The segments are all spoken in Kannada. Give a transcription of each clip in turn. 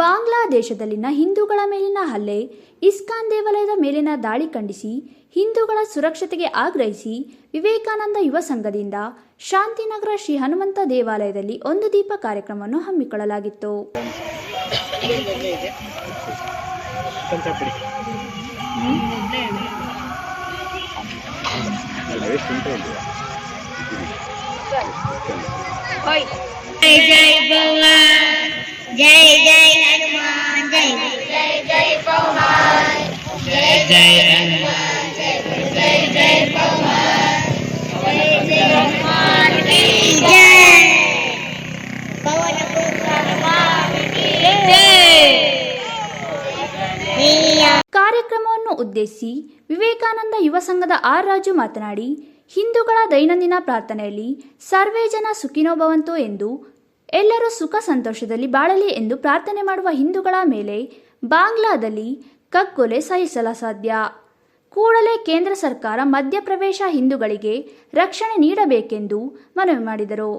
ಬಾಂಗ್ಲಾದೇಶದಲ್ಲಿನ ಹಿಂದೂಗಳ ಮೇಲಿನ ಹಲ್ಲೆ ಇಸ್ಕಾನ್ ದೇವಾಲಯದ ಮೇಲಿನ ದಾಳಿ ಖಂಡಿಸಿ ಹಿಂದೂಗಳ ಸುರಕ್ಷತೆಗೆ ಆಗ್ರಹಿಸಿ ವಿವೇಕಾನಂದ ಯುವ ಸಂಘದಿಂದ ಶಾಂತಿನಗರ ಶ್ರೀ ಹನುಮಂತ ದೇವಾಲಯದಲ್ಲಿ ಒಂದು ದೀಪ ಕಾರ್ಯಕ್ರಮವನ್ನು ಹಮ್ಮಿಕೊಳ್ಳಲಾಗಿತ್ತು. ಜೈ की जय मिया ಕಾರ್ಯಕ್ರಮವನ್ನು ಉದ್ದೇಶಿಸಿ ವಿವೇಕಾನಂದ ಯುವ ಸಂಘದ ಆರ್ ರಾಜು ಮಾತನಾಡಿ ಹಿಂದೂಗಳ ದೈನಂದಿನ ಪ್ರಾರ್ಥನೆಯಲ್ಲಿ ಸರ್ವೇ ಜನ ಸುಖಿನೋ ಭವಂತು ಎಂದು ಎಲ್ಲರೂ ಸುಖ ಸಂತೋಷದಲ್ಲಿ ಬಾಳಲಿ ಎಂದು ಪ್ರಾರ್ಥನೆ ಮಾಡುವ ಹಿಂದೂಗಳ ಮೇಲೆ ಬಾಂಗ್ಲಾದಲ್ಲಿ ಕಗ್ಗೊಲೆ ಸಹಿಸಲ ಸಾಧ್ಯ. ಕೂಡಲೇ ಕೇಂದ್ರ ಸರ್ಕಾರ ಮಧ್ಯಪ್ರವೇಶ ಹಿಂದೂಗಳಿಗೆ ರಕ್ಷಣೆ ನೀಡಬೇಕೆಂದು ಮನವಿ ಮಾಡಿದರು.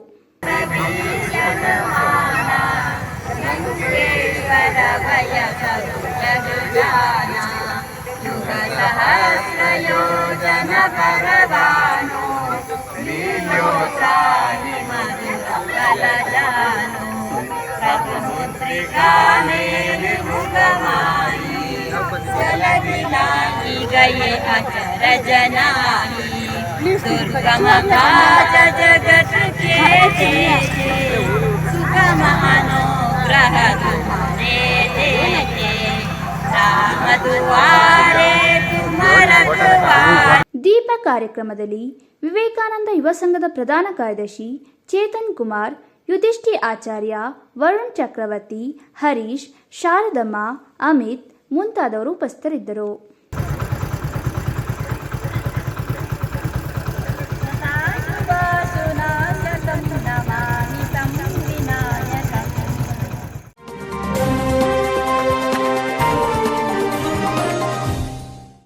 गए अचरज नाही दुर्गम काज जगत के जेते सुगम अनुग्रह तुम्हारे देते राम दुआरे तुम रखवारे ದೀಪ ಕಾರ್ಯಕ್ರಮದಲ್ಲಿ ವಿವೇಕಾನಂದ ಯುವ ಸಂಘದ ಪ್ರಧಾನ ಕಾರ್ಯದರ್ಶಿ ಚೇತನ್ ಕುಮಾರ್ ಯುಧಿಷ್ಠಿ ಆಚಾರ್ಯ ವರುಣ್ ಚಕ್ರವರ್ತಿ ಹರೀಶ್ ಶಾರದಮ್ಮ ಅಮಿತ್ ಮುಂತಾದವರು ಉಪಸ್ಥಿತರಿದ್ದರು